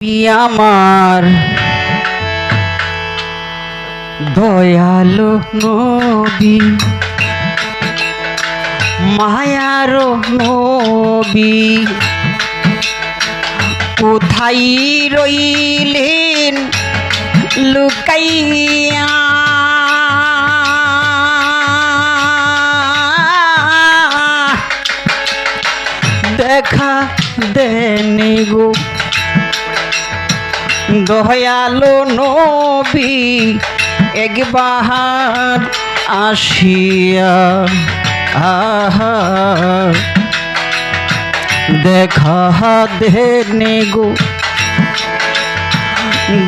আমার দয়ালো নবী মায়ার নবী। কোথায় রইলেন লুকাইয়া? দেখা দেনি গো দয়ালো নবী একবার আসিয়া আহা। দেখা দেনে গো।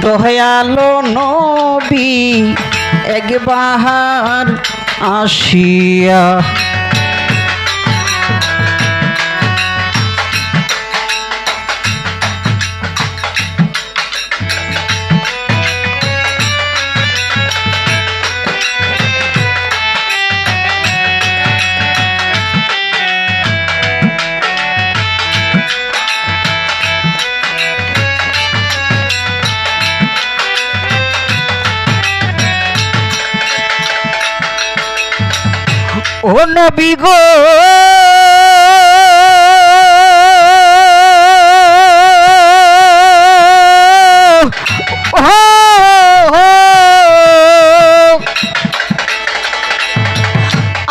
দয়ালো নবী একবার আসিয়া ও নবী গো।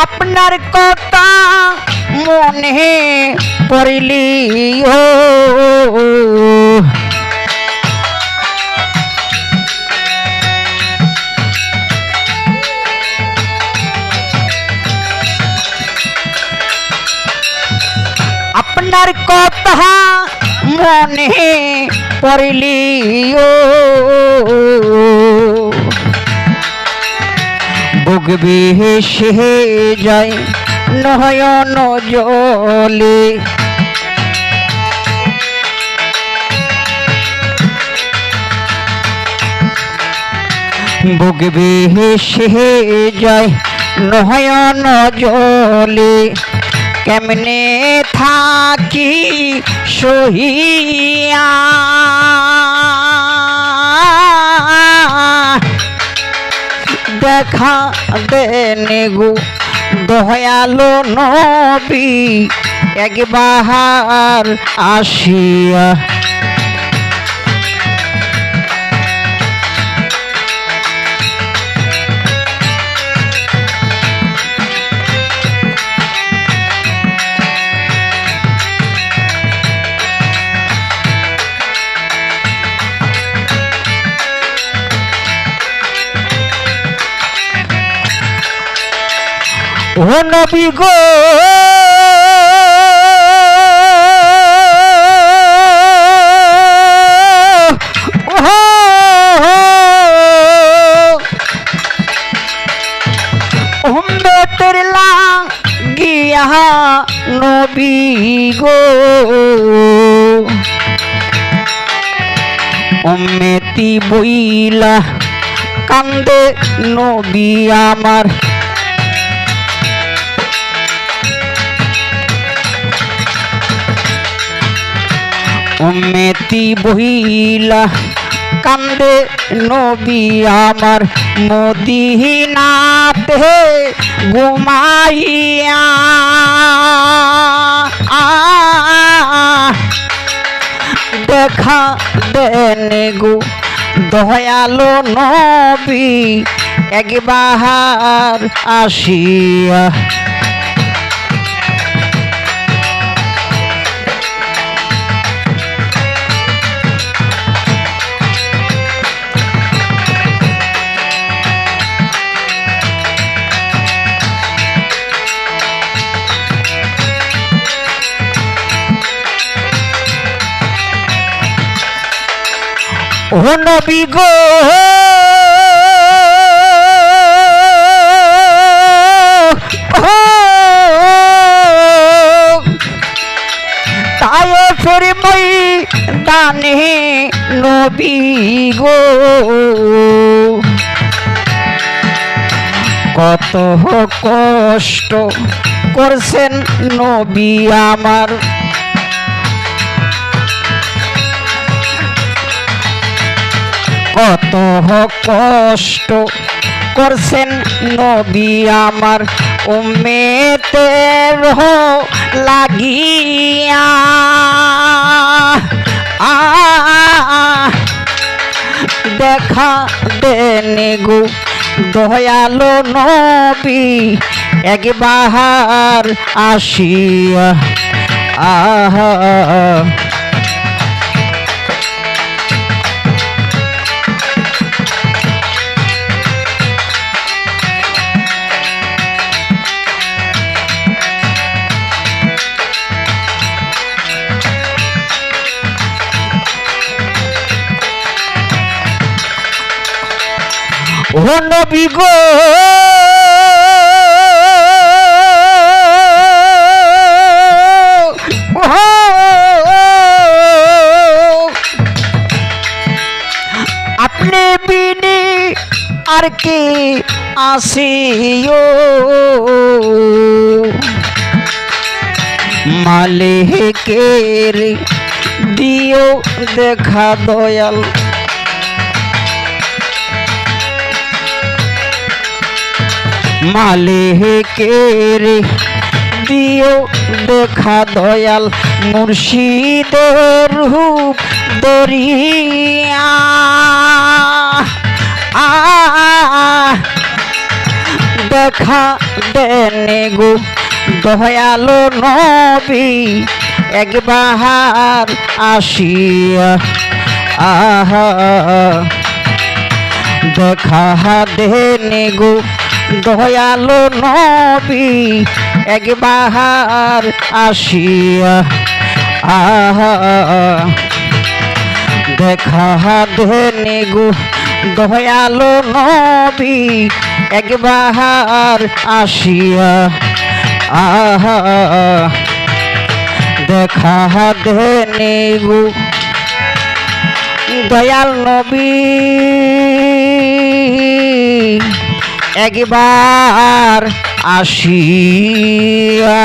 আপনার কথা মনে পড়লি ও। আপনার কথা মনে পড়লি, ও। বগবে সে যায় নয়ন জলে। বগবে সে যায় নয়ন জলে। কেমনে থাকি সহিয়া? দেখা দেনে গো দয়ালো নবী একবার আসিয়া ও নবী গো। নবী গো। উম্মেতি বইলা কান্দে নবী আমার উম্মেতি বহিলা কান্দে নবী আমার। মদিনাতে ঘুমাইয়া দেখা দেনে গো দয়ালো নবী একবার আসিয়া ও নবী গো তাই ফের দানে নবী গো। কত কষ্ট করছেন নবী আমার। কত কষ্ট করছেন নবী আমার উম্মেতের লাগিয়া। দেখা দেনে গো দয়ালো নবী, একবার আসিয়া। আহা নবী গো। আপনি বিনি আর কি আসিও? মালিকের দিও দেখা দয়াল। মালিকের দিও দেখা দয়াল মুর্শিদের রূপ দরিয়া। আ দেখা দেনে গো দয়ালো নবী, একবার আসিয়া। আহা দেখা দেনে গো দয়ালো নবী, একবার আসিয়া, আহা। দেখা দেনে গো দয়ালো নবী, একবার আসিয়া, আহা। দেখা দেনে গো দয়াল নবী। একবার আসিয়া